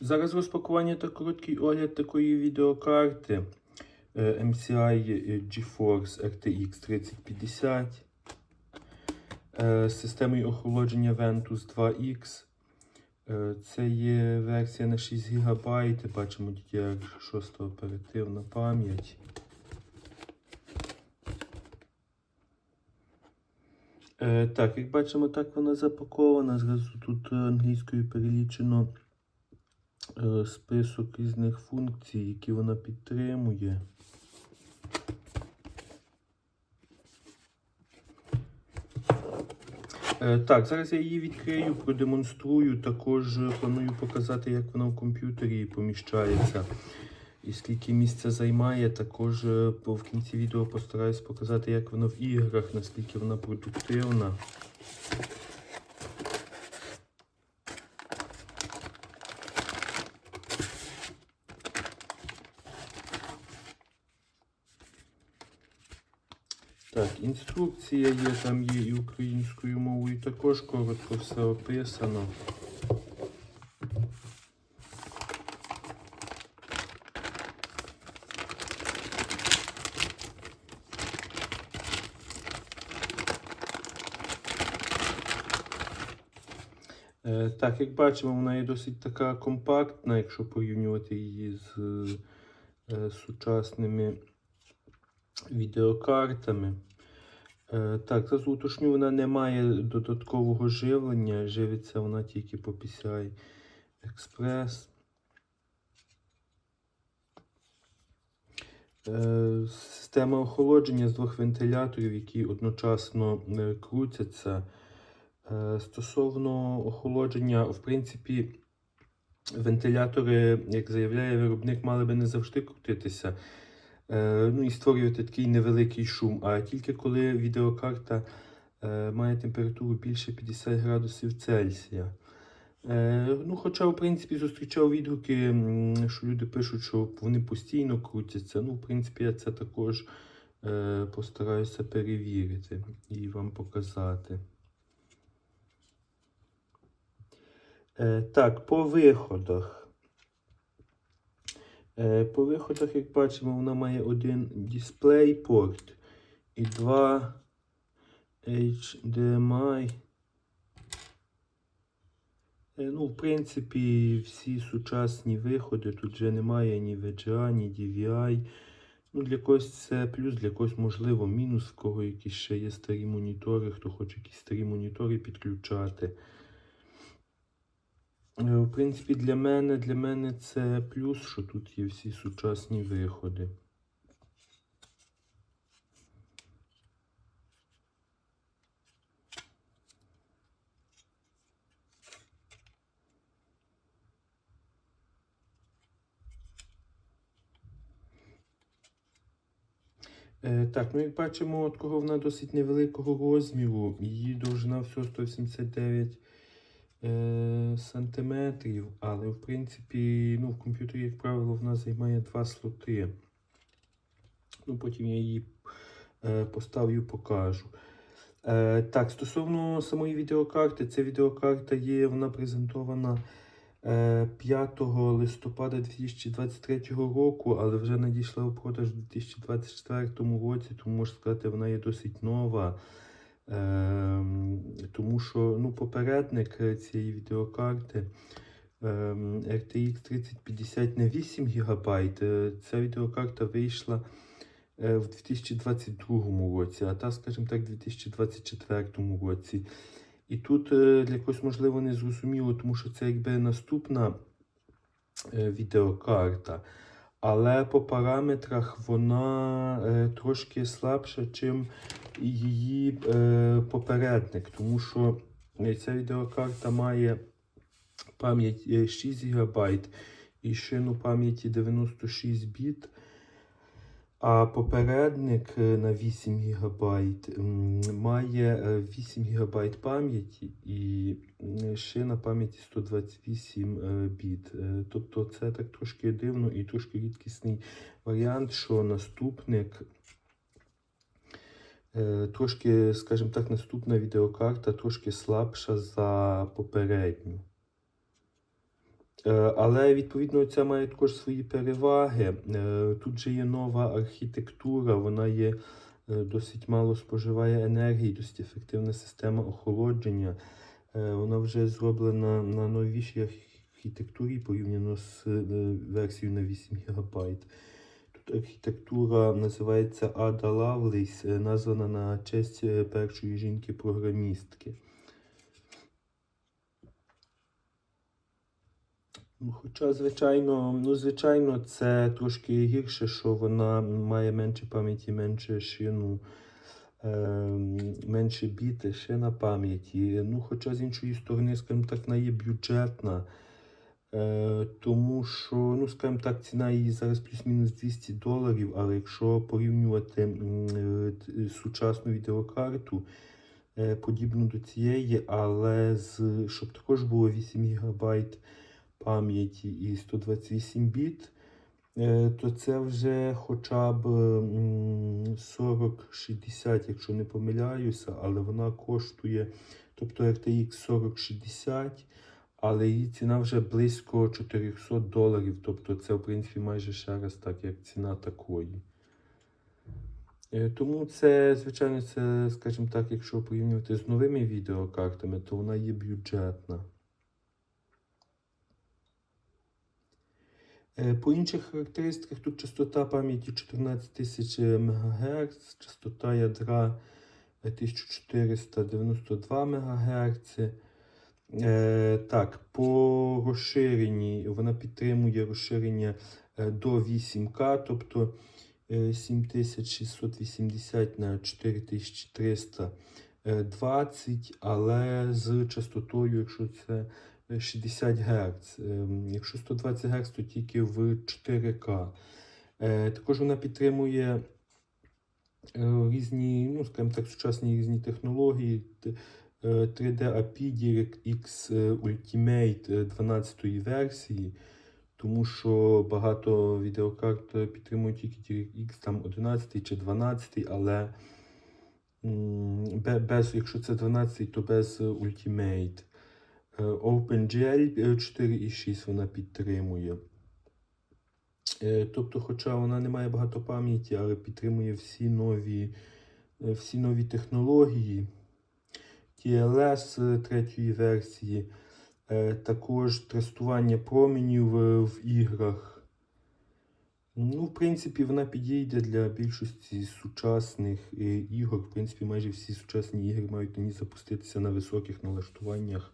Зараз розпакування та короткий огляд такої відеокарти е, MCI GeForce RTX 3050 е, з системою охолодження Ventus 2X. Е, Це є версія на 6 ГБ, бачимо DDR6 оперативна пам'ять. Е, Так, як бачимо, так вона запакована. Зразу тут е, англійською перелічено е, список різних функцій, які вона підтримує. Е, Так, зараз я її відкрию, продемонструю. Також е, планую показати, як вона в комп'ютері поміщається і скільки місця займає. Також е, в кінці відео постараюсь показати, як вона в іграх, наскільки вона продуктивна. Так, інструкція є, там є і українською мовою, також коротко все описано. Е, Так, як бачимо, вона є досить така компактна, якщо порівнювати її з е, сучасними відеокартами. Е, Так, зразу уточню, вона не має додаткового живлення, живиться вона тільки по PCI Express. Е, Система охолодження з двох вентиляторів, які одночасно е, крутяться. Стосовно охолодження, в принципі, вентилятори, як заявляє виробник, мали би не завжди крутитися. Е, Ну і створювати такий невеликий шум. А тільки коли відеокарта е, має температуру більше 50 градусів Цельсія. Е, Ну, Хоча, в принципі, зустрічав відгуки, що люди пишуть, що вони постійно крутяться. Ну, в принципі, я це також постараюся перевірити і вам показати. Так, по виходах. Е, По виходах, як бачимо, вона має один DisplayPort і два HDMI. Е, Ну, в принципі, всі сучасні виходи. Тут вже немає ні VGA, ні DVI. Ну, для когось це плюс, для когось, можливо, мінус, в кого якісь ще є старі монітори, хто хоче якісь старі монітори підключати. Е, В принципі, для мене, для мене це плюс, що тут є всі сучасні виходи. Е, так, як бачимо, от кого вона досить невеликого розміру. Її довжина всього 179 е, сантиметрів, але в принципі, ну, в комп'ютері, як правило, вона займає два слоти. Ну, потім я її е, поставлю, покажу. Е, так, стосовно самої відеокарти, ця відеокарта є, вона презентована е, 5 листопада 2023 року, але вже надійшла у продаж у 2024 році, тому можна сказати, вона є досить нова. Ем, тому що ну, попередник е, цієї відеокарти ем, RTX 3050 на 8 ГБ. е, Ця відеокарта вийшла е, в 2022 році, а та, скажімо так, в 2024 році. І тут для когось, можливо, не зрозуміло, тому що це якби наступна відеокарта. Але по параметрах вона трошки слабша, чим її е, попередник, тому що е, ця відеокарта має пам'ять е, 6 ГБ і шину пам'яті 96 біт. А попередник е, на 8 ГБ має е, 8 ГБ пам'яті і шина пам'яті 128 е, біт. Е, Тобто це так трошки дивно і трошки рідкісний варіант, що наступник. Е, Трошки, скажімо так, наступна відеокарта трошки слабша за попередню. Е, Але відповідно це має також свої переваги. Е, Тут же є нова архітектура, вона є досить мало споживає енергії, досить ефективна система охолодження. Вона вже зроблена на новішій архітектурі порівняно з версією на 8 ГБ. Архітектура називається Ada Lovelace, е, названа на честь е, першої жінки-програмістки. Ну, Хоча, звичайно, ну, звичайно, це трошки гірше, що вона має менше пам'яті, менше шину, е, менше біти, шина пам'яті. Ну, хоча з іншої сторони, скажімо так, вона є бюджетна. Е, тому що, ну, скажімо так, ціна її зараз плюс-мінус 200 доларів, але якщо порівнювати е, сучасну відеокарту, е, подібну до цієї, але з, щоб також було 8 ГБ пам'яті і 128 біт, то це вже хоча б м, 4060, якщо не помиляюся, але вона коштує, тобто RTX 4060, але її ціна вже близько 400 доларів. Тобто це, в принципі, майже ще раз так, як ціна такої. Е, Тому це, звичайно, це, скажімо так, якщо порівнювати з новими відеокартами, то вона є бюджетна. Е, По інших характеристиках тут частота пам'яті 14 тисяч МГц, частота ядра е, 1492 МГц. Е, так, по розширенні вона підтримує розширення е, до 8К, тобто е, 7680 на 4320, але з частотою, якщо це е, 60 Гц. Ем, Якщо 120 Гц, то тільки в 4К. Е, Також вона підтримує е, різні, ну, скажімо так, сучасні різні технології. Т- е, 3D API DirectX е, Ultimate е, 12 версії, тому що багато відеокарт е, підтримують тільки DirectX там 11 чи 12, але без, якщо це 12, то без е, Ultimate. Е, OpenGL е, 4.6 вона підтримує. Е, Тобто, хоча вона не має багато пам'яті, але підтримує всі нові, е, всі нові технології. TLS е, третьої версії, е, також тестування променів е, в іграх. Ну, в принципі, вона підійде для більшості сучасних ігор. В принципі, майже всі сучасні ігри мають на запуститися на високих налаштуваннях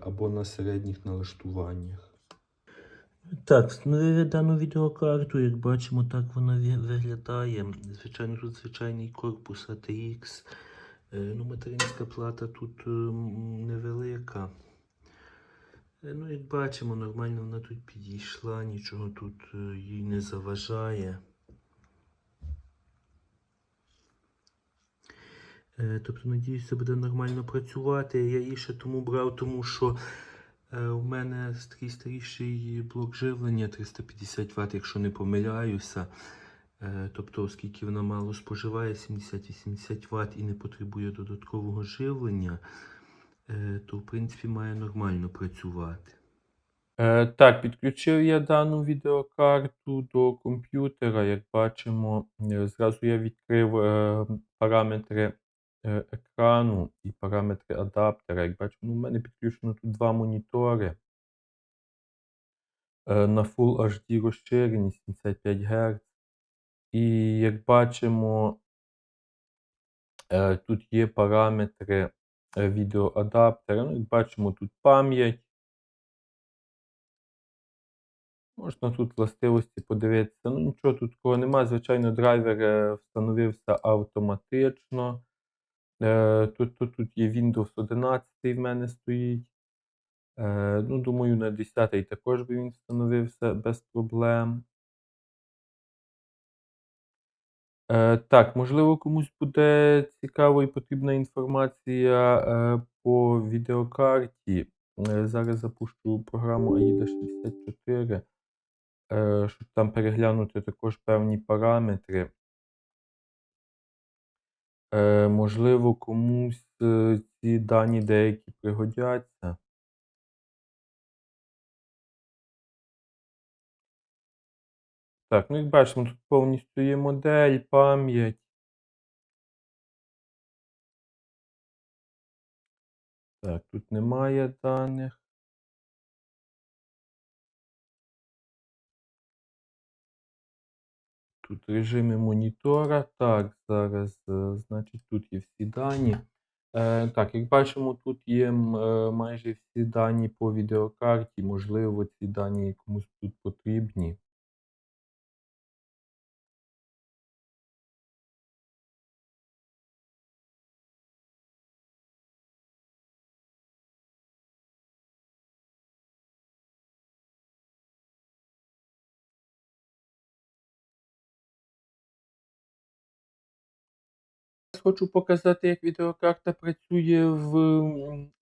або на середніх налаштуваннях. Так, встановили дану відеокарту, як бачимо, так вона виглядає. Звичайно, тут звичайний корпус ATX. Е, Ну, материнська плата тут е, невелика. Е, Ну, як бачимо, нормально вона тут підійшла, нічого тут їй не заважає. Тобто, надіюся, буде нормально працювати. Я її ще тому брав, тому що у мене такий старіший блок живлення 350 Вт, якщо не помиляюся. Е, Тобто, оскільки вона мало споживає 70-80 Вт і не потребує додаткового живлення, е, то в принципі має нормально працювати. Е, так, підключив я дану відеокарту до комп'ютера. Як бачимо, е, зразу я відкрив е, параметри е, екрану і параметри адаптера. Як бачимо, у мене підключено тут два монітори е, на Full HD розширенні 75 Гц. І як бачимо, е, тут є параметри е, відеоадаптера. Ну, як бачимо, тут пам'ять. Можна тут властивості подивитися. Ну, нічого тут такого немає. Звичайно, драйвер е, встановився автоматично. Тут, тут, тут є Windows 11 в мене стоїть. Ну, думаю, на 10 також би він встановився без проблем. Е, Так, можливо, комусь буде цікаво і потрібна інформація е, по відеокарті. Е, Зараз запущу програму AIDA 64, е, щоб там переглянути також певні параметри. Е, Можливо, комусь е, ці дані деякі пригодяться. Так, ну як бачимо, тут повністю є модель, пам'ять. Так, тут немає даних. Тут режими монітора. Так, зараз, е, значить, тут є всі дані. Е, так, як бачимо, тут є е, майже всі дані по відеокарті. Можливо, ці дані комусь тут потрібні. Хочу показати, як відеокарта працює в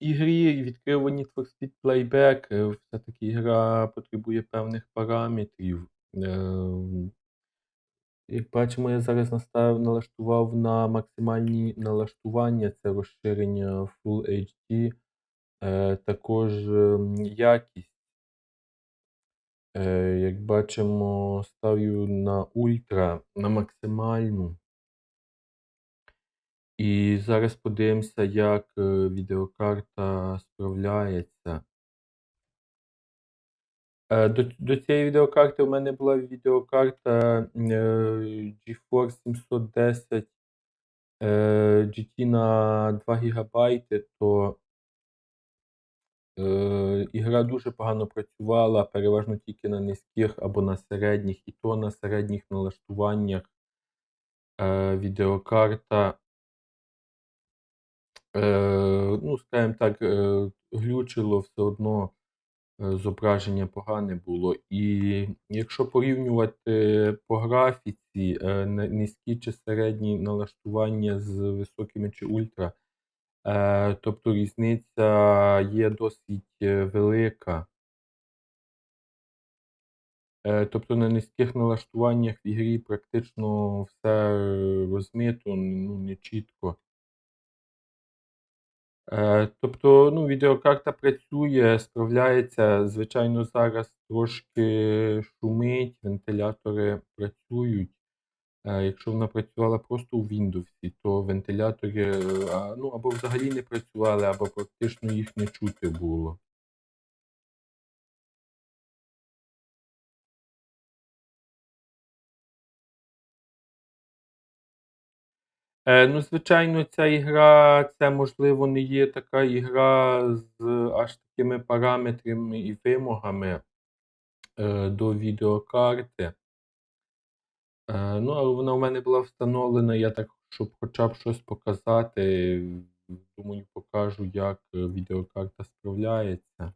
ігрі. Відкрив Need for Speed Playback. Е, Все-таки гра потребує певних параметрів. Е, Як бачимо, я зараз наставив, налаштував на максимальні налаштування, це розширення Full HD, е, також ем, якість. Як бачимо, ставлю на ультра, на максимальну. І зараз подивимося, як е, відеокарта справляється. Е, До, до цієї відеокарти у мене була відеокарта е, GeForce 710 е, GT на 2 ГБ, то е, ігра дуже погано працювала, переважно тільки на низьких або на середніх, і то на середніх налаштуваннях відеокарта ну, скажімо так, е, глючило все одно е, зображення погане було. І якщо порівнювати по графіці е, низькі чи середні налаштування з високими чи ультра, е, тобто різниця є досить е, велика. Е, Тобто на низьких налаштуваннях в ігрі практично все розмито, ну, не чітко. Е, Тобто, ну, відеокарта працює, справляється. Звичайно, зараз трошки шумить, вентилятори працюють. Е, Якщо вона працювала просто у Windows, то вентилятори е, ну, або взагалі не працювали, або практично їх не чути було. Е, Ну, звичайно, ця ігра, це можливо не є така ігра з аж такими параметрами і вимогами е, до відеокарти. Е, Ну, але вона в мене була встановлена, я так, щоб хоча б щось показати. Думаю, покажу, як е, відеокарта справляється.